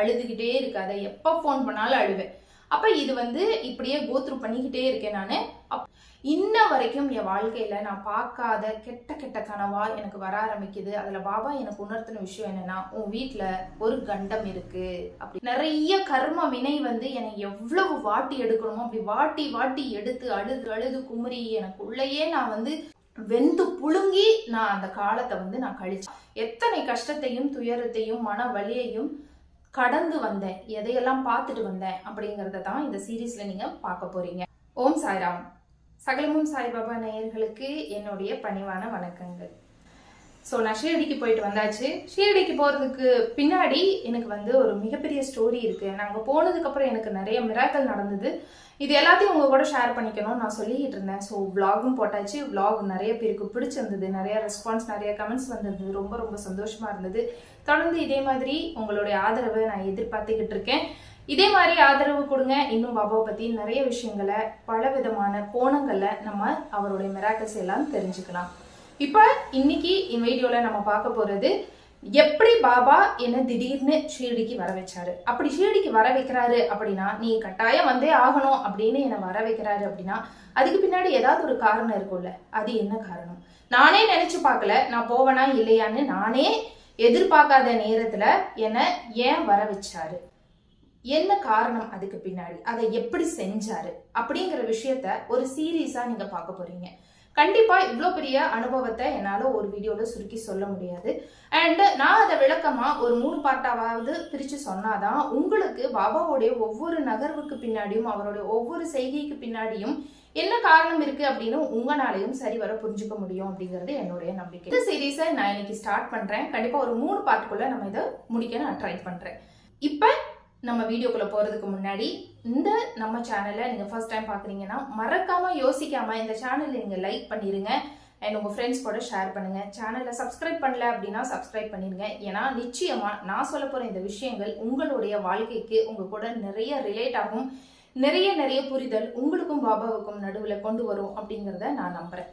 அழுதுகிட்டே இருக்காத எப்போ ஃபோன் பண்ணாலும் அழுவேன். அப்போ இது வந்து இப்படியே கோத்ரூ பண்ணிக்கிட்டே இருக்கேன் நான். இன்ன வரைக்கும் என் வாழ்க்கையில நான் பார்க்காத கெட்ட கெட்ட கனவா எனக்கு வர ஆரம்பிக்குது. அதுல பாபா எனக்கு உணர்த்தின விஷயம் என்னன்னா உன் வீட்டில் ஒரு கண்டம் இருக்கு. அப்படி நிறைய கர்ம வினை வந்து என்னை எவ்வளவு வாட்டி எடுக்கணுமோ அப்படி வாட்டி வாட்டி எடுத்து அழுது அழுது குமுறி எனக்கு உள்ளேயே நான் வந்து வெந்து புழுங்கி நான் அந்த காலத்தை வந்து நான் கழிச்சேன். எத்தனை கஷ்டத்தையும் துயரத்தையும் மன வலியையும் கடந்து வந்தேன். எதையெல்லாம் பார்த்துட்டு வந்தேன் அப்படிங்கிறத தான் இந்த சீரீஸில் நீங்க பார்க்க போறீங்க. ஓம் சாய்ராம். சகலமும் சாய்பாபா நேயர்களுக்கு என்னுடைய பணிவான வணக்கங்கள். ஸோ நான் ஷீரடிக்கு போயிட்டு வந்தாச்சு. ஷீரடிக்கு போகிறதுக்கு பின்னாடி எனக்கு வந்து ஒரு மிகப்பெரிய ஸ்டோரி இருக்குது நாங்கள் போனதுக்கப்புறம் எனக்கு நிறைய மிராக்கள் நடந்தது. இது எல்லாத்தையும் உங்கள் கூட ஷேர் பண்ணிக்கணும் நான் சொல்லிக்கிட்டு இருந்தேன். ஸோ vlogகும் போட்டாச்சு. Vlog நிறைய பேருக்கு பிடிச்சிருந்தது. நிறைய ரெஸ்பான்ஸ் நிறைய கமெண்ட்ஸ் வந்திருந்தது ரொம்ப ரொம்ப சந்தோஷமாக இருந்தது. தொடர்ந்து இதே மாதிரி உங்களுடைய ஆதரவை நான் எதிர்பார்த்துக்கிட்டு இருக்கேன். இதே மாதிரி ஆதரவு கொடுங்க. இன்னும் பாபாவை பற்றி நிறைய விஷயங்களை பல விதமான கோணங்களை நம்ம அவருடைய மிராக்கல்ஸ் எல்லாம் தெரிஞ்சுக்கலாம். இப்போ இன்னைக்கு இந்த வீடியோல நம்ம பார்க்க போறது எப்படி பாபா என்ன திடீர்னு ஷீரடிக்கு வர வச்சாரு? அப்படி ஷீரடிக்கு வர வைக்கிறாரு அப்படின்னா நீ கட்டாயம் வந்தே ஆகணும் அப்படின்னு என்னை வர வைக்கிறாரு அப்படின்னா அதுக்கு பின்னாடி ஏதாவது ஒரு காரணம் இருக்கும்ல. அது என்ன காரணம்? நானே நினைச்சு பார்க்கல. நான் போவேனா இல்லையான்னு நானே எதிர்பார்க்காத நேரத்துல என்னை ஏன் வர வச்சாரு? என்ன காரணம் அதுக்கு பின்னாடி? அதை எப்படி செஞ்சாரு? அப்படிங்கிற விஷயத்த ஒரு சீரியஸா நீங்க பார்க்க போறீங்க. கண்டிப்பாக இவ்வளோ பெரிய அனுபவத்தை என்னால் ஒரு வீடியோவில் சுருக்கி சொல்ல முடியாது. அண்டு நான் அதை விளக்கமாக ஒரு மூணு பார்ட்டாவது பிரித்து சொன்னாதான் உங்களுக்கு பாபாவுடைய ஒவ்வொரு நகர்வுக்கு பின்னாடியும் அவருடைய ஒவ்வொரு செய்கைக்கு பின்னாடியும் என்ன காரணம் இருக்கு அப்படின்னு உங்களாலையும் சரிவர புரிஞ்சுக்க முடியும் அப்படிங்கிறது என்னுடைய நம்பிக்கை. இந்த சீரீஸை நான் இன்னைக்கு ஸ்டார்ட் பண்றேன். கண்டிப்பா ஒரு மூணு பார்ட்டுக்குள்ள நம்ம இதை முடிக்க நான் ட்ரை பண்றேன். இப்போ நம்ம வீடியோக்குள்ள போறதுக்கு முன்னாடி இந்த நம்ம சேனலை நீங்கள் ஃபர்ஸ்ட் டைம் பார்க்குறீங்கன்னா மறக்காமல் யோசிக்காமல் இந்த சேனலை நீங்கள் லைக் பண்ணிடுங்க அண்ட் உங்கள் ஃப்ரெண்ட்ஸ் கூட ஷேர் பண்ணுங்கள் சேனலை சப்ஸ்கிரைப் பண்ணல அப்படின்னா சப்ஸ்கிரைப் பண்ணிடுங்க ஏன்னா நிச்சயமாக நான் சொல்ல போகிற இந்த விஷயங்கள் உங்களுடைய வாழ்க்கைக்கு உங்கள் கூட நிறைய ரிலேட் ஆகும். நிறைய நிறைய புரிதல் உங்களுக்கும் பாபாவுக்கும் நடுவில் கொண்டு வரும் அப்படிங்கிறத நான் நம்புகிறேன்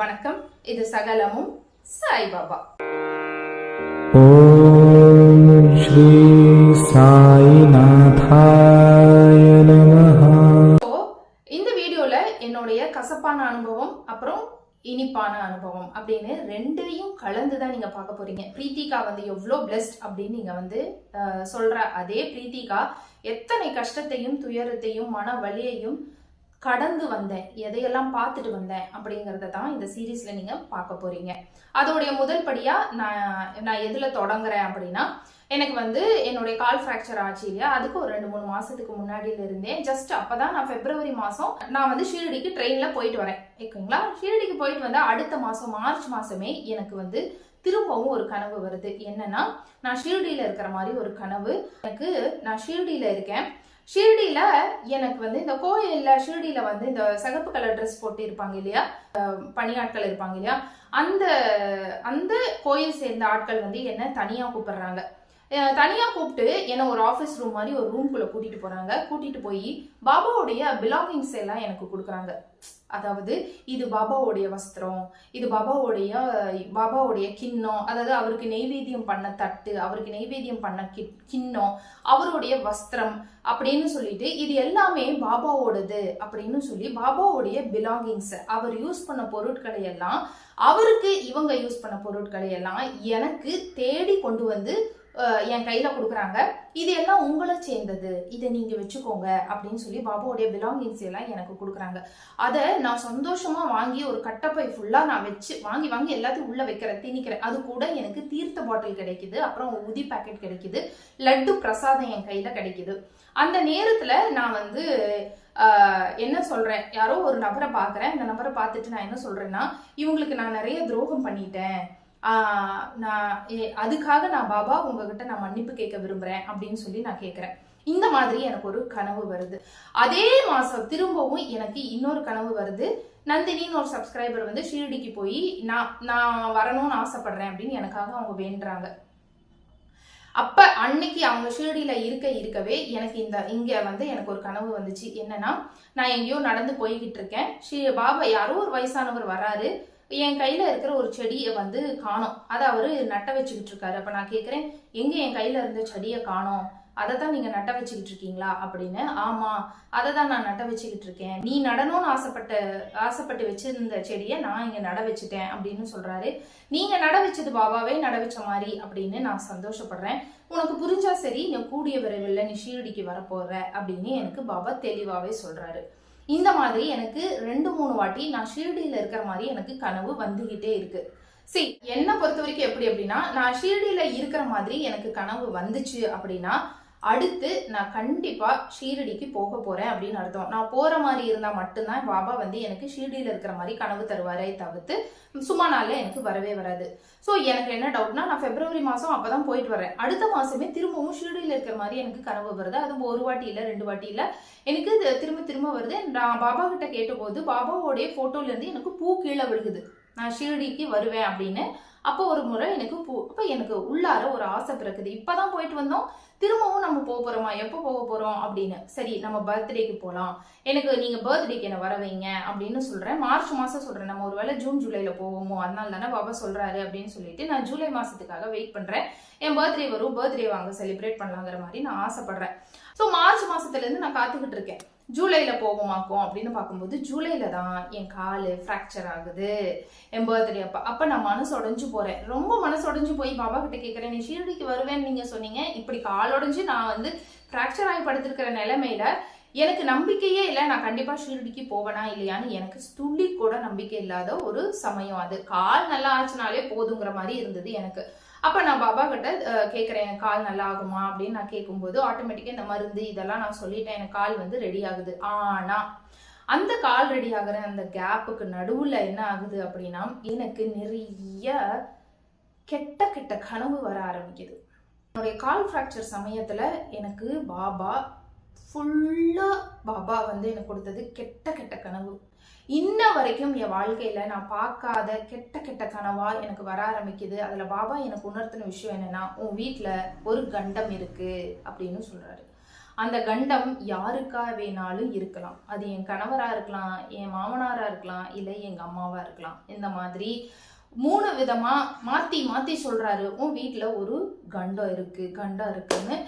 வணக்கம். இது சகலமும் சாய்பாபா. ஓம் ஸ்ரீ சாய்நாதா. இனிப்பான அனுபவம் அப்படின்னு ரெண்டையும் கலந்து தான் நீங்க பார்க்க போறீங்க. பிரீத்திகா வந்து எவ்வளோ பிளஸ்ட் அப்படின்னு நீங்க வந்து சொல்கிற சொல்ற அதே பிரீத்திகா எத்தனை கஷ்டத்தையும் துயரத்தையும் மன வலியையும் கடந்து வந்தேன். எதையெல்லாம் பார்த்துட்டு வந்தேன் அப்படிங்கிறத தான் இந்த சீரீஸில் நீங்கள் பார்க்க போறீங்க. அதோடைய முதல் படியாக நான் நான் எதில் தொடங்குறேன் அப்படின்னா எனக்கு வந்து என்னுடைய கால் ஃப்ராக்சர் ஆச்சு இல்லையா? அதுக்கு ஒரு ரெண்டு மூணு மாதத்துக்கு முன்னாடியில இருந்தேன் ஜஸ்ட் அப்போ தான் நான் பிப்ரவரி மாதம் நான் வந்து ஷீரடிக்கு ட்ரெயினில் போயிட்டு வரேன். ஓகேங்களா? ஷீரடிக்கு போயிட்டு வந்தால் அடுத்த மாதம் மார்ச் மாதமே எனக்கு வந்து திரும்பவும் ஒரு கனவு வருது. என்னன்னா நான் ஷீரடியில் இருக்கிற மாதிரி ஒரு கனவு. எனக்கு நான் ஷீரடியில் இருக்கேன். ஷீரடியில எனக்கு வந்து இந்த கோயில்ல ஷீரடியில வந்து இந்த சிகப்பு கலர் ட்ரெஸ் போட்டு இருப்பாங்க இல்லையா? பணியாட்கள் இருப்பாங்க இல்லையா? அந்த அந்த கோயில் சேர்ந்த ஆட்கள் வந்து என்ன தனியா கூப்பிடுறாங்க. தனியாக கூப்பிட்டு என்னை ஒரு ஆஃபீஸ் ரூம் மாதிரி ஒரு ரூம்குள்ளே கூட்டிட்டு போகிறாங்க கூட்டிட்டு போய் பாபாவுடைய பிலாங்கிங்ஸ் எல்லாம் எனக்கு கொடுக்குறாங்க. அதாவது இது பாபாவுடைய வஸ்திரம் இது பாபாவுடைய பாபாவுடைய கிண்ணம் அதாவது அவருக்கு நெய்வேத்தியம் பண்ண தட்டு அவருக்கு நெய்வேத்தியம் பண்ண கி- கிண்ணம் அவருடைய வஸ்திரம் அப்படின்னு சொல்லிட்டு இது எல்லாமே பாபாவோடது அப்படின்னு சொல்லி பாபாவுடைய பிலாங்கிங்ஸ் அவர் யூஸ் பண்ண பொருட்களை எல்லாம் அவருக்கு இவங்க யூஸ் பண்ண பொருட்களை எல்லாம் எனக்கு தேடி கொண்டு வந்து என் கையில கொடுக்குறாங்க. இது எல்லாம் உங்களை சேர்ந்தது. இதை நீங்க வச்சுக்கோங்க அப்படின்னு சொல்லி பாபாவுடைய பிலாங்கிங்ஸ் எல்லாம் எனக்கு கொடுக்குறாங்க. அதை நான் சந்தோஷமா வாங்கி ஒரு கட்டப்பை ஃபுல்லா நான் வச்சு வாங்கி வாங்கி எல்லாத்தையும் உள்ள வைக்கிறேன் திணிக்கிறேன். அது கூட எனக்கு தீர்த்த பாட்டில் கிடைக்குது. அப்புறம் உதி பாக்கெட் கிடைக்குது. லட்டு பிரசாதம் என் கையில கிடைக்குது. அந்த நேரத்துல நான் வந்து என்ன சொல்றேன்? யாரோ ஒரு நபரை பார்க்குறேன். இந்த நபரை பார்த்துட்டு நான் என்ன சொல்றேன்னா இவங்களுக்கு நான் நிறைய துரோகம் பண்ணிட்டேன். நான் அதுக்காக நான் பாபா உங்ககிட்ட நான் மன்னிப்பு கேட்க விரும்புகிறேன் அப்படின்னு சொல்லி நான் கேட்குறேன். இந்த மாதிரி எனக்கு ஒரு கனவு வருது. அதே மாதம் திரும்பவும் எனக்கு இன்னொரு கனவு வருது. நந்தினின்னு ஒரு சப்ஸ்கிரைபர் வந்து ஷீரடிக்கு போய் நான் நான் வரணும்னு ஆசைப்படுறேன் அப்படின்னு எனக்காக அவங்க வேண்டுறாங்க. அப்ப அன்னைக்கு அவங்க ஷீரடியில இருக்க இருக்கவே எனக்கு இந்த இங்க வந்து எனக்கு ஒரு கனவு வந்துச்சு. என்னன்னா நான் எங்கேயோ நடந்து போய்கிட்டு இருக்கேன். ஸ்ரீ பாபா யாரோ ஒரு வயசானவர் வராரு. என் கையில் இருக்கிற ஒரு செடியை வந்து காணோம். அதை அவர் நட்ட வச்சுக்கிட்டு இருக்காரு. அப்போ நான் கேட்குறேன் எங்கே என் கையில் இருந்த செடியை காணோம்? அதை தான் நீங்கள் நட்ட வச்சுக்கிட்டு இருக்கீங்களா? அப்படின்னு. ஆமாம் அதை தான் நான் நட்ட வச்சுக்கிட்டு இருக்கேன். நீ நடணும்னு ஆசைப்பட்ட ஆசைப்பட்டு வச்சிருந்த செடியை நான் இங்கே நட வச்சுட்டேன் அப்படின்னு சொல்கிறாரு நீங்கள் நட வச்சது பாபாவே நட வச்ச மாதிரி அப்படின்னு நான் சந்தோஷப்படுறேன். உனக்கு புரிஞ்சா சரி நீ கூடிய விரைவில் நீ ஷீரடிக்கு வரப்போற அப்படின்னு எனக்கு பாபா தெளிவாகவே சொல்கிறாரு இந்த மாதிரி எனக்கு ரெண்டு மூணு வாட்டி நான் ஷீர்டியில் இருக்கிற மாதிரி எனக்கு கனவு வந்துகிட்டே இருக்கு. சரி என்னை பொறுத்த வரைக்கும் எப்படி அப்படின்னா நான் ஷீர்டியில் இருக்கிற மாதிரி எனக்கு கனவு வந்துச்சு அப்படின்னா அடுத்து நான் கண்டிப்பா ஷீரடிக்கு போக போறேன் அப்படின்னு அர்த்தம். நான் போற மாதிரி இருந்தா மட்டும்தான் பாபா வந்து எனக்கு ஷீரடியில இருக்கிற மாதிரி கனவு தருவாரே தவிர்த்து சும்மா நாள்ல எனக்கு வரவே வராது. ஸோ எனக்கு என்ன டவுட்னா நான் பிப்ரவரி மாசம் அப்பதான் போயிட்டு வரேன் அடுத்த மாசமே திரும்பவும் ஷீரடியில இருக்கிற மாதிரி எனக்கு கனவு வருது. அது ஒரு வாட்டி இல்ல ரெண்டு வாட்டி இல்ல. எனக்கு திரும்ப திரும்ப வருது. நான் பாபா கிட்ட கேட்டபோது பாபாவோடைய போட்டோல இருந்து எனக்கு பூ கீழே விழுகுது. நான் ஷீரடிக்கு வருவேன் அப்படின்னு அப்போ ஒரு முறை எனக்கு போ அப்போ எனக்கு உள்ளார ஒரு ஆசை பிறக்குது. இப்போதான் போயிட்டு வந்தோம். திரும்பவும் நம்ம போக போறோமா? எப்போ போக போறோம்? அப்படின்னு. சரி நம்ம பர்த்டேக்கு போகலாம் எனக்கு நீங்க பர்த்டேக்கு என்ன வர வைங்க? அப்படின்னு சொல்றேன். மார்ச் மாசம் சொல்றேன். நம்ம ஒருவேளை ஜூன் ஜூலைல போவோமோ? அதனால தானே பாபா சொல்றாரு அப்படின்னு சொல்லிட்டு நான் ஜூலை மாசத்துக்காக வெயிட் பண்றேன். என் பர்த்டே வரும். பர்த்டே வாங்க செலிப்ரேட் பண்ணலாங்கிற மாதிரி நான் ஆசைப்படுறேன். ஸோ மார்ச் மாசத்துல இருந்து நான் காத்துக்கிட்டு இருக்கேன். ஜூலையில் போவோமாக்கும் அப்படின்னு பார்க்கும்போது ஜூலையில் தான் என் கால் ஃப்ராக்சர் ஆகுது. என் பர்த்டே அப்போ அப்போ நான் மனசு உடஞ்சு போகிறேன் ரொம்ப மனசு உடஞ்சு போய் பாபா கிட்ட கேட்குறேன் நீ ஷீரடிக்கு வருவேன்னு நீங்கள் சொன்னீங்க. இப்படி கால் உடஞ்சி நான் வந்து ஃப்ராக்சர் ஆகி படுத்திருக்கிற நிலைமையில எனக்கு நம்பிக்கையே இல்லை. நான் கண்டிப்பாக ஷீரடிக்கு போவேனா இல்லையான்னு எனக்கு துளி கூட நம்பிக்கை இல்லாத ஒரு சமயம் அது. கால் நல்லா ஆச்சுனாலே போதுங்கிற மாதிரி இருந்தது எனக்கு. அப்போ நான் பாபா கிட்ட கேட்குறேன் என் கால் நல்லா ஆகுமா அப்படின்னு நான் கேட்கும்போது ஆட்டோமேட்டிக்காக இந்த மருந்து இதெல்லாம் நான் சொல்லிட்டேன் எனக்கு கால் வந்து ரெடி ஆகுது. ஆனால் அந்த கால் ரெடி ஆகுற அந்த கேப்புக்கு நடுவில் என்ன ஆகுது அப்படின்னா எனக்கு நிறைய கெட்ட கெட்ட கனவு வர ஆரம்பிக்குது. என்னுடைய கால் ஃப்ராக்சர் சமயத்தில் எனக்கு பாபா ஃபுல்லாக பாபா வந்து எனக்கு கொடுத்தது கெட்ட கெட்ட கனவு. இன்ன வரைக்கும் என் வாழ்க்கையில நான் பார்க்காத கெட்ட கெட்ட கனவா எனக்கு வர ஆரம்பிக்குது. அதுல பாபா எனக்கு உணர்த்தின விஷயம் என்னன்னா உன் வீட்டில் ஒரு கண்டம் இருக்கு அப்படின்னு சொல்றாரு. அந்த கண்டம் யாருக்கா வேணாலும் இருக்கலாம். அது என் கணவரா இருக்கலாம் என் மாமனாரா இருக்கலாம் இல்லை எங்க அம்மாவா இருக்கலாம். இந்த மாதிரி மூணு விதமா மாத்தி மாத்தி சொல்றாரு. உன் வீட்டில் ஒரு கண்டம் இருக்கு கண்டம் இருக்குன்னு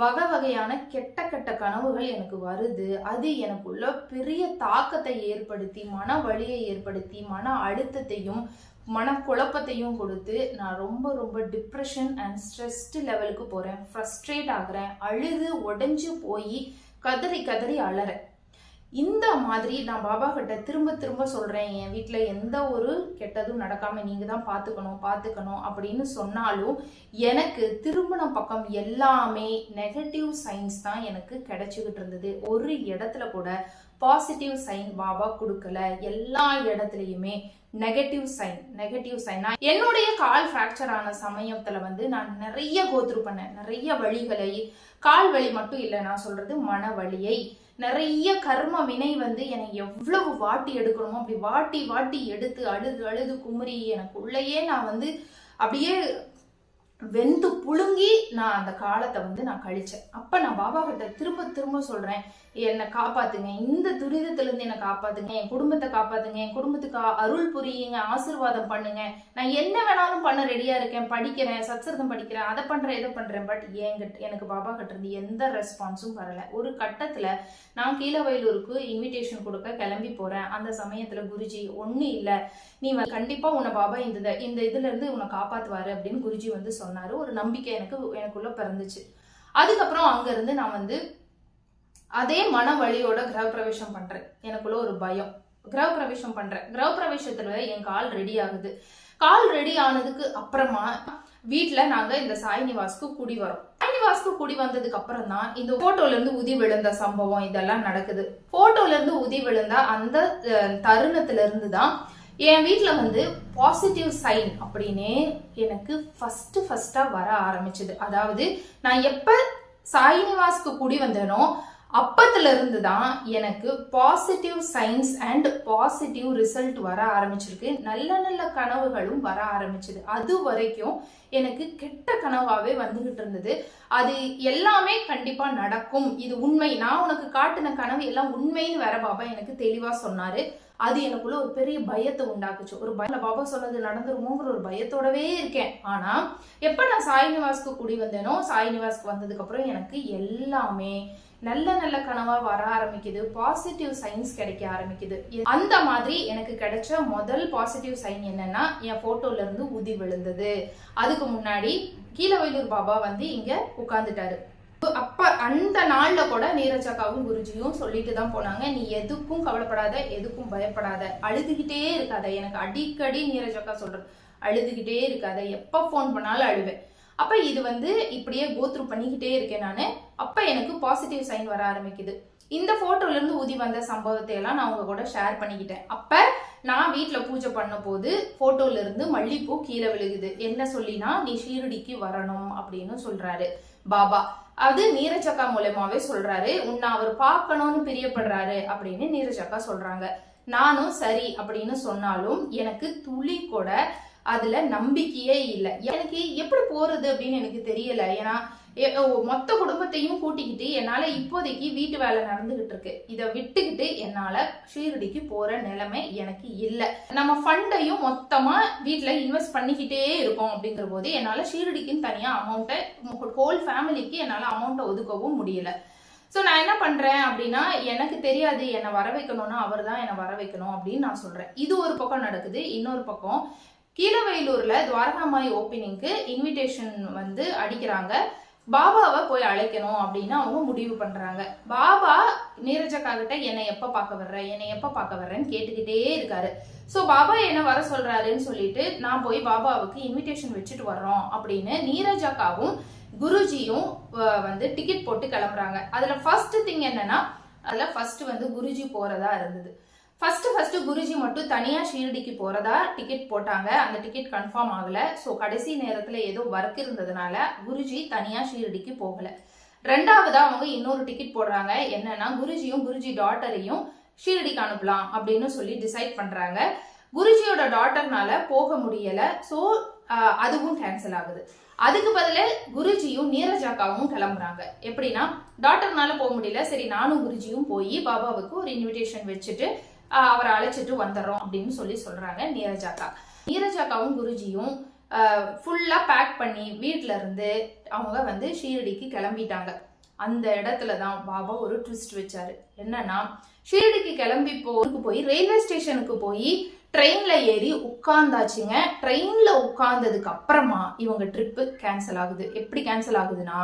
வகை வகையான கெட்ட கெட்ட கனவுகள் எனக்கு வருது. அது எனக்குள்ள பெரிய தாக்கத்தை ஏற்படுத்தி மன வலியை ஏற்படுத்தி மன அழுத்தத்தையும் மனக்குழப்பத்தையும் கொடுத்து நான் ரொம்ப ரொம்ப டிப்ரெஷன் அண்ட் ஸ்ட்ரெஸ்டு லெவலுக்கு போகிறேன் ஃப்ரஸ்ட்ரேட் ஆகிறேன். அழுது உடஞ்சி போய் கதறி கதறி அழறேன் இந்த மாதிரி நான் பாபா கிட்ட திரும்ப திரும்ப சொல்றேன் என் வீட்டில் எந்த ஒரு கெட்டதும் நடக்காம நீங்க தான் பார்த்துக்கணும் பார்த்துக்கணும் அப்படின்னு சொன்னாலும் எனக்கு திருமண பக்கம் எல்லாமே நெகட்டிவ் சைன்ஸ் தான் எனக்கு கிடைச்சிக்கிட்டு இருந்தது. ஒரு இடத்துல கூட பாசிட்டிவ் சைன் பாபா கொடுக்கல. எல்லா இடத்துலையுமே நெகட்டிவ் சைன் நெகட்டிவ் சைன் என்னுடைய கால் ஃப்ராக்சர் ஆன சமயத்துல வந்து நான் நிறைய கோத்ரூ பண்ணேன். நிறைய வழிகளை கால் வலி மட்டும் இல்லை நான் சொல்றது மன வலியை. நிறைய கர்ம வினை வந்து என்னை எவ்வளவு வாட்டி எடுக்கணுமோ அப்படி வாட்டி வாட்டி எடுத்து அழுது அழுது குமரி எனக்கு உள்ளேயே நான் வந்து அப்படியே வெந்து புழுங்கி நான் அந்த காலத்தை வந்து நான் கழிச்சேன். அப்ப நான் பாபா கிட்ட திரும்ப திரும்ப சொல்றேன் என்னை காப்பாத்துங்க. இந்த துரிதத்துல இருந்து என்னை காப்பாத்துங்க. என் குடும்பத்தை காப்பாத்துங்க. என் குடும்பத்துக்கு அருள் புரியுங்க. ஆசீர்வாதம் பண்ணுங்க. நான் என்ன வேணாலும் பண்ண ரெடியா இருக்கேன். படிக்கிறேன். சத்சர்தம் படிக்கிறேன். அதை பண்றேன் இதை பண்றேன். பட் என்கிட்ட எனக்கு பாபா கிட்ட இருந்து எந்த ரெஸ்பான்ஸும் வரல. ஒரு கட்டத்துல நான் கீழவயலூருக்கு இன்விடேஷன் கொடுக்க கிளம்பி போறேன். அந்த சமயத்துல குருஜி ஒண்ணு இல்லை. நீ கண்டிப்பாக கண்டிப்பா உன்னை பாபா இந்த இந்த இதுல இருந்து உன்னை காப்பாத்துவாரு அப்படின்னு குருஜி வந்து சொன்னாரு. ஒரு நம்பிக்கை எனக்கு எனக்குள்ள பிறந்துச்சு. அதுக்கப்புறம் அங்க இருந்து நான் வந்து அதே மன வழியோட கிரகப்பிரவேசம் பண்றேன். எனக்குள்ள ஒரு பயம். கிரகப்பிரவேசம் பண்றேன். கிரகப்பிரவேசத்தில் என் கால் ரெடி ஆகுது. கால் ரெடி ஆனதுக்கு அப்புறமா வீட்டில் நாங்க இந்த சாய் நிவாஸ்க்கு குடி வரோம். சாய்நிவாஸ்க்கு குடி வந்ததுக்கு அப்புறம் தான் இந்த போட்டோல இருந்து உதி விழுந்த சம்பவம் இதெல்லாம் நடக்குது. போட்டோல இருந்து உதி விழுந்த அந்த தருணத்துல இருந்து தான் என் வீட்டில் வந்து பாசிட்டிவ் சைன் அப்படின்னே எனக்கு ஃபஸ்ட்டு ஃபஸ்ட்டாக வர ஆரம்பிச்சது. அதாவது நான் எப்போ சாய்நிவாஸ்க்கு குடி வந்தேனோ அப்பத்துல இருந்து தான் எனக்கு positive signs and positive result வர ஆரம்பிச்சிருக்கு. நல்ல நல்ல கனவுகளும் வர ஆரம்பிச்சது. அது வரைக்கும் எனக்கு கெட்ட கனவாவே வந்துகிட்டு இருந்தது. அது எல்லாமே கண்டிப்பா நடக்கும். இது உண்மை. நான் உனக்கு காட்டின கனவு எல்லாம் உண்மைன்னு வேற பாபா எனக்கு தெளிவா சொன்னாரு. அது எனக்குள்ள ஒரு பெரிய பயத்தை உண்டாக்குச்சு. ஒரு பயம். பாபா சொன்னது நடந்துருமோங்கிற ஒரு பயத்தோடவே இருக்கேன். ஆனா எப்ப நான் சாய் நிவாஸ்க்கு குடி வந்தேனோ சாய் நிவாஸ்க்கு வந்ததுக்கு அப்புறம் எனக்கு எல்லாமே நல்ல நல்ல கனவா வர ஆரம்பிக்குது. பாசிட்டிவ் சைன்ஸ் கிடைக்க ஆரம்பிக்குது. அந்த மாதிரி எனக்கு கிடைச்ச முதல் பாசிட்டிவ் சைன் என்னன்னா என் போட்டோல இருந்து உதி விழுந்தது. அதுக்கு முன்னாடி கீழவயலூர் பாபா வந்து இங்க உட்கார்ந்துட்டாரு. அப்ப அந்த நாள்ல கூட நீரஜாக்காவும் குருஜியும் சொல்லிட்டு தான் போனாங்க. நீ எதுக்கும் கவலைப்படாத எதுக்கும் பயப்படாத. அழுதுகிட்டே இருக்காத. எனக்கு அடிக்கடி நீரஜாக்கா சொல்றது அழுதுகிட்டே இருக்காத. எப்ப ஃபோன் பண்ணாலும் அழுவேன். அப்போ இது வந்து இப்படியே கோத்ரூ பண்ணிக்கிட்டே இருக்கேன் நான். அப்போ எனக்கு பாசிட்டிவ் சைன் வர ஆரம்பிக்குது. இந்த ஃபோட்டோலேருந்து ஊதி வந்த சம்பவத்தை எல்லாம் நான் உங்க கூட ஷேர் பண்ணிக்கிட்டேன். அப்போ நான் வீட்டில் பூஜை பண்ண போது ஃபோட்டோலேருந்து மல்லிப்பூ கீழே விழுகுது. என்ன சொல்லினா நீ ஷீரடிக்கு வரணும் அப்படின்னு சொல்கிறாரு பாபா. அது நீரஜக்கா மூலயமாவே சொல்கிறாரு உன்னை அவர் பார்க்கணும்னு பிரியப்படுறாரு அப்படின்னு நீரஜக்கா சொல்கிறாங்க நானும் சரி அப்படின்னு சொன்னாலும் எனக்கு துளி கூட அதுல நம்பிக்கையே இல்லை. எனக்கு எப்படி போறது அப்படின்னு எனக்கு தெரியல. ஏன்னா மொத்த குடும்பத்தையும் கூட்டிக்கிட்டு என்னால இப்போதைக்கு வீட்டு வேலை நடந்துகிட்டு இருக்கு. இதை விட்டுக்கிட்டு என்னால ஷீரடிக்கு போற நிலைமை எனக்கு இல்லை. நம்ம ஃபண்டையும் மொத்தமா வீட்டுல இன்வெஸ்ட் பண்ணிக்கிட்டே இருக்கோம் அப்படிங்கிற போது என்னால ஷீரடிக்குன்னு தனியா அமௌண்ட்டை ஹோல் ஃபேமிலிக்கு என்னால அமௌண்ட்டை ஒதுக்கவும் முடியல. ஸோ நான் என்ன பண்றேன் அப்படின்னா எனக்கு தெரியாது என்னை வர வைக்கணும்னா அவர் தான் என்னை வர வைக்கணும் அப்படின்னு நான் சொல்றேன். இது ஒரு பக்கம் நடக்குது இன்னொரு பக்கம் கீழவயலூர்ல துவாரகாமாய் ஓப்பனிங்க்கு இன்விடேஷன் வந்து அடிக்கிறாங்க. பாபாவை போய் அழைக்கணும் அப்படின்னு அவங்க முடிவு பண்றாங்க. பாபா நீரஜக்கா கிட்ட என்னை எப்ப பார்க்க வர்ற? என்னை எப்ப பார்க்க வர்றேன்னு கேட்டுக்கிட்டே இருக்காரு. ஸோ பாபா என்ன வர சொல்றாருன்னு சொல்லிட்டு நான் போய் பாபாவுக்கு இன்விடேஷன் வச்சுட்டு வர்றோம் அப்படின்னு நீரஜக்காவும் குருஜியும் வந்து டிக்கெட் போட்டு கிளம்புறாங்க. அதுல ஃபர்ஸ்ட் திங் என்னன்னா அதுல ஃபர்ஸ்ட் வந்து குருஜி போறதா இருந்தது. ஃபர்ஸ்ட் ஃபர்ஸ்ட் குருஜி மட்டும் தனியா ஷீரடிக்கு போறதா டிக்கெட் போட்டாங்க. அந்த டிக்கெட் கன்ஃபார்ம் ஆகல. ஸோ கடைசி நேரத்துல ஏதோ ஒர்க் இருந்ததுனால குருஜி தனியா ஷீரடிக்கு போகல. ரெண்டாவதா அவங்க இன்னொரு டிக்கெட் போடுறாங்க. என்னன்னா குருஜியும் குருஜி டாட்டரையும் ஷீரடிக்கு அனுப்பலாம் அப்படின்னு சொல்லி டிசைட் பண்றாங்க. குருஜியோட டாட்டர்னால போக முடியல. ஸோ அதுவும் கேன்சல் ஆகுது. அதுக்கு பதில குருஜியும் நீரஜாக்காவும் கிளம்புறாங்க. எப்படின்னா டாக்டர்னால போக முடியல. சரி நானும் குருஜியும் போய் பாபாவுக்கு ஒரு இன்விடேஷன் வச்சுட்டு அவரை அழைச்சிட்டு வந்துடுறோம் அப்படின்னு சொல்லி சொல்றாங்க நீரஜாக்கா. நீரஜாக்காவும் குருஜியும் ஃபுல்லாக பேக் பண்ணி வீட்டில் இருந்து அவங்க வந்து ஷீரடிக்கு கிளம்பிட்டாங்க. அந்த இடத்துல தான் பாபா ஒரு ட்விஸ்ட் வச்சாரு. என்னன்னா ஷீரடிக்கு கிளம்பி போருக்கு போய் ரயில்வே ஸ்டேஷனுக்கு போய் ட்ரெயின்ல ஏறி உட்கார்ந்தாச்சுங்க. ட்ரெயின்ல உட்கார்ந்ததுக்கு அப்புறமா இவங்க ட்ரிப்பு கேன்சல் ஆகுது. எப்படி கேன்சல் ஆகுதுன்னா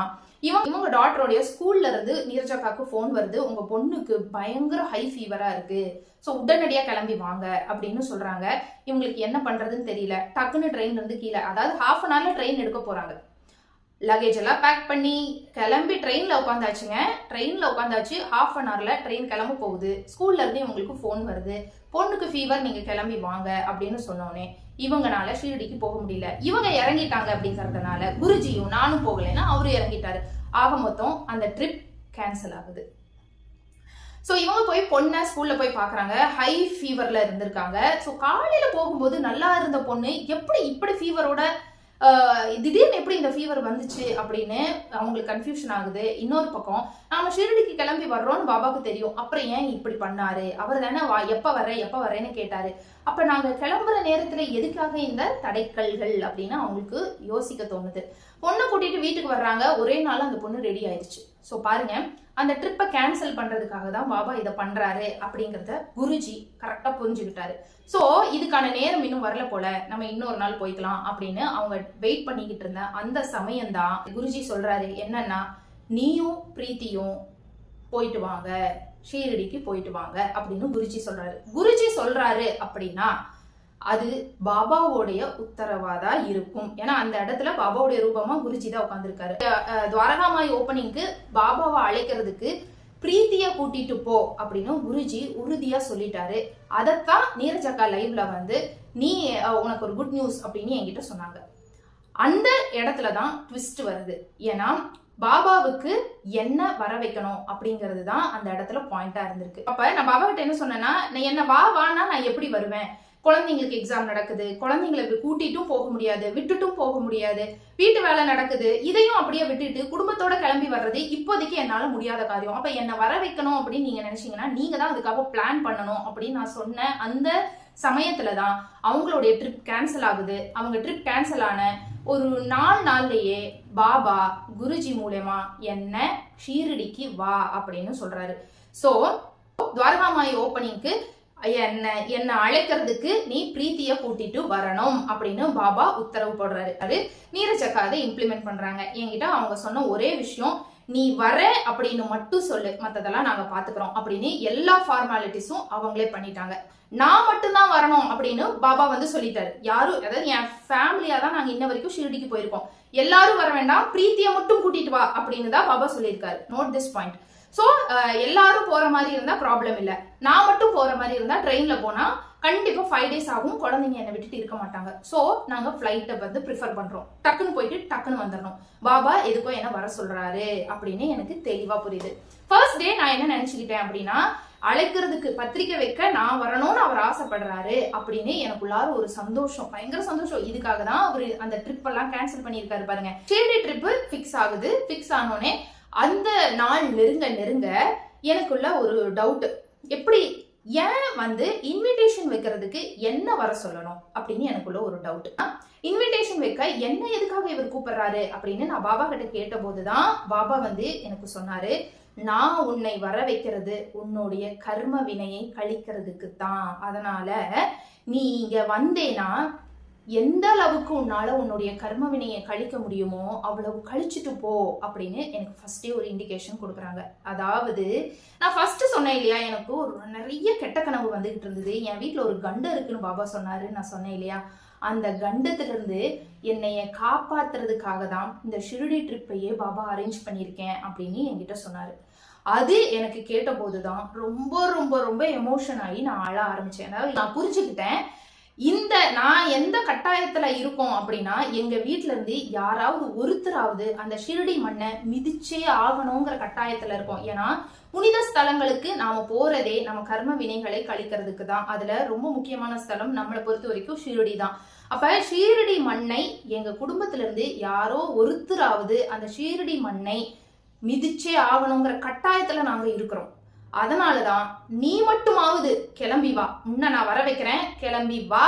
இவங்க இவங்க டாக்டருடைய ஸ்கூல்ல இருந்து நீரஜாக்காக்கு ஃபோன் வருது. உங்க பொண்ணுக்கு பயங்கர ஹை ஃபீவரா இருக்கு. ஸோ உடனடியா கிளம்பி வாங்க அப்படின்னு சொல்றாங்க. இவங்களுக்கு என்ன பண்றதுன்னு தெரியல. டக்குன்னு ட்ரெயின் இருந்து கீழே அதாவது ஹாஃப் அன் ஹவர்ல ட்ரெயின் எடுக்க போறாங்க. லக்கேஜ் எல்லாம் பேக் பண்ணி கிளம்பி ட்ரெயினில் உட்காந்தாச்சுங்க. ட்ரெயினில் உட்காந்தாச்சு ஹாஃப் அன் ஹவரில் ட்ரெயின் கிளம்ப போகுது. ஸ்கூல்லேருந்து இவங்களுக்கு ஃபோன் வருது. பொண்ணுக்கு ஃபீவர் நீங்கள் கிளம்பி வாங்க அப்படின்னு சொன்னோனே இவங்கனால ஷீரடிக்கு போக முடியல. இவங்க இறங்கிட்டாங்க அப்படிங்கறதுனால குருஜியும் நானும் போகலைன்னா அவரும் இறங்கிட்டாரு. ஆக மொத்தம் அந்த ட்ரிப் கேன்சல் ஆகுது. ஸோ இவங்க போய் பொண்ணை ஸ்கூலில் போய் பார்க்குறாங்க ஹை ஃபீவரில் இருந்திருக்காங்க. ஸோ காலையில் போகும்போது நல்லா இருந்த பொண்ணு எப்படி இப்படி ஃபீவரோட திடீர்னு எப்படி இந்த ஃபீவர் வந்துச்சு அப்படின்னு அவங்களுக்கு கன்ஃபியூஷன் ஆகுது. இன்னொரு பக்கம் நாம ஷீரடிக்கு கிளம்பி வர்றோம்னு பாபாக்கு தெரியும். அப்புறம் ஏன் இப்படி பண்ணாரு? அவர் தானே வா எப்போ வர்ற எப்போ வர்றேன்னு கேட்டாரு. அப்ப நாங்க கிளம்புற நேரத்துல எதுக்காக இந்த தடைக்கல்கள் அப்படின்னு அவங்களுக்கு யோசிக்க தோணுது. பொண்ணை கூட்டிட்டு வீட்டுக்கு வர்றாங்க. ஒரே நாள் அந்த பொண்ணு ரெடி ஆயிடுச்சு. ஸோ பாருங்க. அந்த ட்ரிப்பை கேன்சல் பண்றதுக்காக தான் பாபா இதை பண்றாரு அப்படிங்கறத குருஜி கரெக்டா புரிஞ்சுக்கிட்டாரு. ஸோ இதுக்கான நேரம் இன்னும் வரல போல. நம்ம இன்னொரு நாள் போய்க்கலாம் அப்படின்னு அவங்க வெயிட் பண்ணிக்கிட்டு இருந்த அந்த சமயம்தான் குருஜி சொல்றாரு. என்னன்னா நீயும் பிரீத்தியும் போயிட்டு வாங்க. ஷீரடிக்கு போயிட்டு வாங்க அப்படின்னு குருஜி சொல்றாரு. குருஜி சொல்றாரு அப்படின்னா அது பாபாவோடைய உத்தரவாதா இருக்கும். ஏன்னா அந்த இடத்துல பாபாவுடைய ரூபமா குருஜி தான் உட்காந்துருக்காரு துவாரகாமாய் ஓப்பனிங்க்கு பாபாவை அழைக்கிறதுக்கு பிரீத்திய கூட்டிட்டு போ அப்படின்னு குருஜி உறுதியா சொல்லிட்டாரு. அதைத்தான் நீரஜக்கா லைவ்ல வந்து நீ உனக்கு ஒரு குட் நியூஸ் அப்படின்னு என்கிட்ட சொன்னாங்க. அந்த இடத்துல தான் ட்விஸ்ட் வருது. ஏன்னா பாபாவுக்கு என்ன வர வைக்கணும் அப்படிங்கிறது தான் அந்த இடத்துல பாயிண்டா இருந்திருக்கு. அப்ப நான் பாபா கிட்ட என்ன சொன்னேன்னா நான் என்ன வா வானா நான் எப்படி வருவேன்? குழந்தைங்களுக்கு எக்ஸாம் நடக்குது. குழந்தைங்களை கூட்டிட்டும் போக முடியாது விட்டுட்டும் போக முடியாது. வீட்டு வேலை நடக்குது. இதையும் அப்படியே விட்டுட்டு குடும்பத்தோட கிளம்பி வர்றது இப்போதைக்கு என்னால முடியாத காரியம். அப்ப என்ன வர வைக்கணும் அப்படின்னு நீங்க நினைச்சீங்கன்னா நீங்க தான் அதுக்காக பிளான் பண்ணணும். அப்படின்னு நான் சொன்ன அந்த சமயத்தில் தான் அவங்களுடைய ட்ரிப் கேன்சல் ஆகுது. அவங்க ட்ரிப் கேன்சல் ஆன ஒரு நாலு நாள்லயே பாபா குருஜி மூலயமா என்ன ஷீரடிக்கு வா அப்படின்னு சொல்றாரு. சோ துவாரகாமாய் ஓப்பனிங்க்கு என்ன என்ன அழைக்கிறதுக்கு நீ பிரீத்திய கூட்டிட்டு வரணும் அப்படின்னு பாபா உத்தரவு போடுறாரு. அது நீரச்சக்கா அதை இம்ப்ளிமெண்ட் பண்றாங்க. என்கிட்ட அவங்க சொன்ன ஒரே விஷயம் நீ வர அப்படின்னு மட்டும் சொல்லு. மத்ததெல்லாம் நாங்க பாத்துக்கிறோம் அப்படின்னு எல்லா ஃபார்மாலிட்டிஸும் அவங்களே பண்ணிட்டாங்க. நான் மட்டும்தான் வரணும் அப்படின்னு பாபா வந்து சொல்லிட்டாரு. யாரும் அதாவது என் ஃபேமிலியா தான் நாங்க இன்ன வரைக்கும் ஷிரடிக்கு போயிருக்கோம். எல்லாரும் வர வேண்டாம் பிரீத்திய மட்டும் கூட்டிட்டு வா அப்படின்னு தான் பாபா சொல்லியிருக்காரு. நோட் திஸ் பாயிண்ட் ஸோ எல்லாரும் போற மாதிரி இருந்தா ப்ராப்ளம் இல்லை. நான் மட்டும் போற மாதிரி இருந்தா ட்ரெயின்ல போனா கண்டிப்பாக ஃபைவ் டேஸ் ஆகும். குழந்தைங்க என்னை விட்டுட்டு இருக்க மாட்டாங்க. ஸோ நாங்கள் ஃப்ளைட்டை வந்து ப்ரிஃபர் பண்ணுறோம் டக்குன்னு போயிட்டு டக்குன்னு வந்துடணும். பாபா எதுக்கோ என்ன வர சொல்கிறாரு அப்படின்னு எனக்கு தெளிவாக புரியுது. ஃபர்ஸ்ட் டே நான் என்ன நினச்சிக்கிட்டேன் அப்படின்னா அழைக்கிறதுக்கு பத்திரிக்கை வைக்க நான் வரணும்னு அவர் ஆசைப்படுறாரு அப்படின்னு எனக்குள்ளார ஒரு சந்தோஷம் பயங்கர சந்தோஷம். இதுக்காக தான் அவர் அந்த ட்ரிப் எல்லாம் கேன்சல் பண்ணியிருக்காரு பாருங்க. ஷீரடி ட்ரிப்பு ஃபிக்ஸ் ஆகுது. ஃபிக்ஸ் ஆனோடனே அந்த நாள் நெருங்க நெருங்க எனக்குள்ள ஒரு டவுட் எப்படி ஏன் வந்து இன்விடேஷன் வைக்கிறதுக்கு என்ன வர சொல்லணும் அப்படின்னு எனக்குள்ள ஒரு டவுட் இன்விடேஷன் வைக்க என்ன எதுக்காக இவர் கூப்பிடுறாரு அப்படின்னு நான் பாபா கிட்ட கேட்ட போதுதான் பாபா வந்து எனக்கு சொன்னாரு நான் உன்னை வர வைக்கிறது உன்னுடைய கர்ம வினையை கழிக்கிறதுக்கு தான் அதனால நீ இங்க வந்தேனா எந்த அளவுக்கு உன்னால உன்னுடைய கர்ம வினையை கழிக்க முடியுமோ அவ்வளவு கழிச்சிட்டு போ அப்படின்னு எனக்கு ஃபர்ஸ்டே ஒரு இண்டிகேஷன் கொடுக்குறாங்க. அதாவது நான் ஃபர்ஸ்ட் சொன்னேன் இல்லையா எனக்கு ஒரு நிறைய கெட்ட கனவு வந்துகிட்டு இருந்தது. என் வீட்டில் ஒரு கண்டம் இருக்குன்னு பாபா சொன்னாரு நான் சொன்னேன் இல்லையா. அந்த கண்டத்திலிருந்து என்னைய காப்பாத்துறதுக்காக தான் இந்த ஷிருடி ட்ரிப்பையே பாபா அரேஞ்ச் பண்ணியிருக்கேன் அப்படின்னு என்கிட்ட சொன்னார். அது எனக்கு கேட்டபோது தான் ரொம்ப ரொம்ப ரொம்ப எமோஷன் ஆகி நான் அழ ஆரம்பிச்சேன். அதாவது நான் புரிஞ்சுக்கிட்டேன் இந்த நான் எந்த கட்டாயத்துல இருக்கோம் அப்படின்னா எங்க வீட்டுல இருந்து யாராவது ஒருத்தராவது அந்த ஷிரடி மண்ணை மிதிச்சே ஆகணுங்கிற கட்டாயத்துல இருக்கோம். ஏன்னா புனித ஸ்தலங்களுக்கு நாம போறதே நம்ம கர்ம வினைகளை கழிக்கிறதுக்கு தான். அதுல ரொம்ப முக்கியமான ஸ்தலம் நம்மளை பொறுத்த வரைக்கும் ஷீரடி தான். அப்ப ஷீரடி மண்ணை எங்க குடும்பத்துல இருந்து யாரோ ஒருத்தராவது அந்த ஷீரடி மண்ணை மிதிச்சே ஆகணுங்கிற கட்டாயத்துல நாங்க இருக்கிறோம். அதனாலதான் நீ மட்டுமாவது கிளம்பி வா. உன்னை நான் வர வைக்கிறேன். கிளம்பி வா.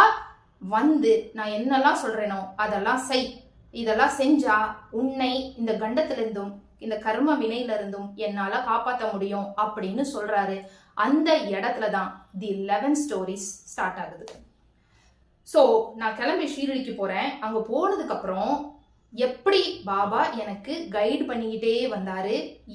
வந்து நான் என்னெல்லாம் சொல்றேனோ அதெல்லாம் செய். இதெல்லாம் செஞ்சா உன்னை இந்த கண்டத்திலிருந்தும் இந்த கர்ம வினையில இருந்தும் என்னால காப்பாத்த முடியும் அப்படின்னு சொல்றாரு. அந்த இடத்துல தான் தி லெவன் ஸ்டோரிஸ் ஸ்டார்ட் ஆகுது. ஸோ நான் கிளம்பி ஷீரடிக்கு போறேன். அங்க போனதுக்கு அப்புறம் எப்படி பாபா எனக்கு கைடு பண்ணிக்கிட்டே வந்தாரு?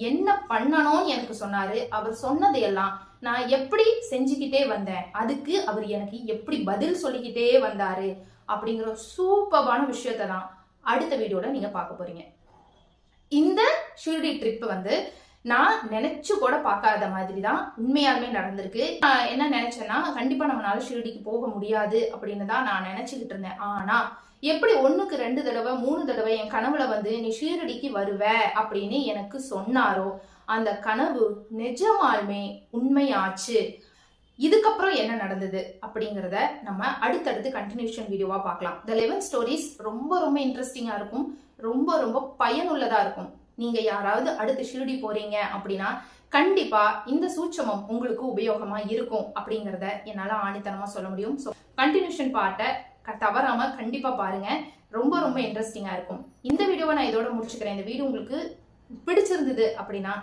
என்ன பண்ணணும்னு எனக்கு சொன்னாரு? அவர் சொன்னதையெல்லாம் நான் எப்படி செஞ்சுக்கிட்டே வந்தேன்? அதுக்கு அவர் எனக்கு எப்படி பதில் சொல்லிக்கிட்டே வந்தாரு? அப்படிங்கிற சூப்பரான விஷயத்தை தான் அடுத்த வீடியோல நீங்க பார்க்க போறீங்க. இந்த ஷீரடி ட்ரிப் வந்து நான் நினைச்சு கூட பார்க்காத மாதிரி தான் உண்மையாலுமே நடந்திருக்கு. நான் என்ன நினைச்சேன்னா கண்டிப்பா நம்மளால ஷீரடிக்கு போக முடியாது அப்படின்னு தான் நான் நினைச்சுக்கிட்டு இருந்தேன். ஆனா எப்படி ஒன்றுக்கு ரெண்டு தடவை மூணு தடவை என் கனவுல வந்து நீ ஷீரடிக்கு வருவ அப்படின்னு எனக்கு சொன்னாரோ அந்த கனவு நிஜமாலுமே உண்மையாச்சு. இதுக்கப்புறம் என்ன நடந்தது அப்படிங்கிறத நம்ம அடுத்தடுத்து கண்டினியூஷன் வீடியோவாக பார்க்கலாம். த லெவன் ஸ்டோரிஸ் ரொம்ப ரொம்ப இன்ட்ரெஸ்டிங்காக இருக்கும். ரொம்ப ரொம்ப பயனுள்ளதாக இருக்கும். நீங்கள் யாராவது அடுத்து ஷிருடி போகிறீங்க அப்படின்னா கண்டிப்பாக இந்த சூட்சமம் உங்களுக்கு உபயோகமாக இருக்கும் அப்படிங்கிறத என்னால் ஆணித்தனமாக சொல்ல முடியும். ஸோ கண்டினியூஷன் பார்ட்டை தவறாமல் கண்டிப்பாக பாருங்க. ரொம்ப ரொம்ப இன்ட்ரெஸ்டிங்காக இருக்கும். இந்த வீடியோவை நான் இதோட முடிச்சுக்கிறேன். இந்த வீடியோ உங்களுக்கு பிடிச்சிருந்தது அப்படின்னா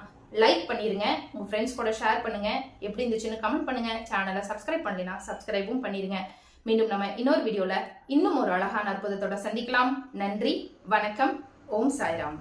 லைக் பண்ணிடுங்க உங்கள் ஃப்ரெண்ட்ஸ் கூட ஷேர் பண்ணுங்கள் எப்படி இருந்துச்சுன்னு கமெண்ட் பண்ணுங்கள் சேனலை சப்ஸ்கிரைப் பண்ணலைன்னா சப்ஸ்கிரைபும் பண்ணிடுங்க மீண்டும் நம்ம இன்னொரு வீடியோவில் இன்னும் ஒரு அழகான அற்புதத்தோட சந்திக்கலாம். நன்றி வணக்கம். ஓம் சாய்ராம்.